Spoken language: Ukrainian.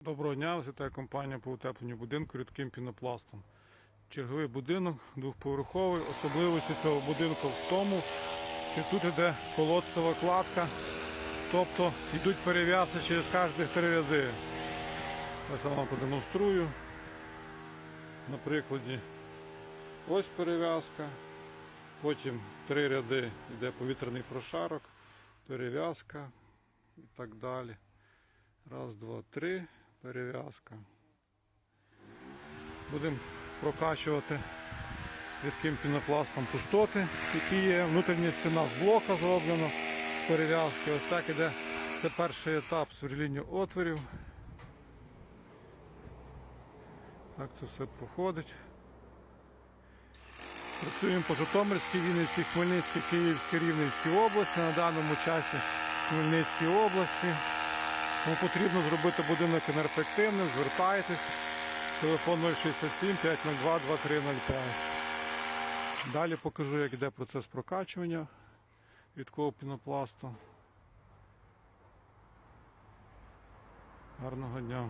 Доброго дня, вітає компанія по утепленню будинку рідким пінопластом. Черговий будинок двохповерховий. Особливості цього будинку в тому, що тут йде колодцева кладка, тобто йдуть перев'язи через кожні три ряди. Я вам продемонструю. На прикладі ось перев'язка, потім три ряди йде повітряний прошарок, перев'язка і так далі. Раз, два, три. Перев'язка. Будемо прокачувати рідким пінопластом пустоти, які є. Внутрішня стіна з блока зроблена з перев'язки. Ось так іде. Це перший етап сверління отворів. Так це все проходить. Працюємо по Житомирській, Вінницькій, Хмельницькій, Київській, Рівненській області. На даному часі Хмельницькій області. Кому потрібно зробити будинок енергоефективним, звертайтесь. Телефон 067 502 2305. Далі покажу, як йде процес прокачування рідкого пінопласту. Гарного дня!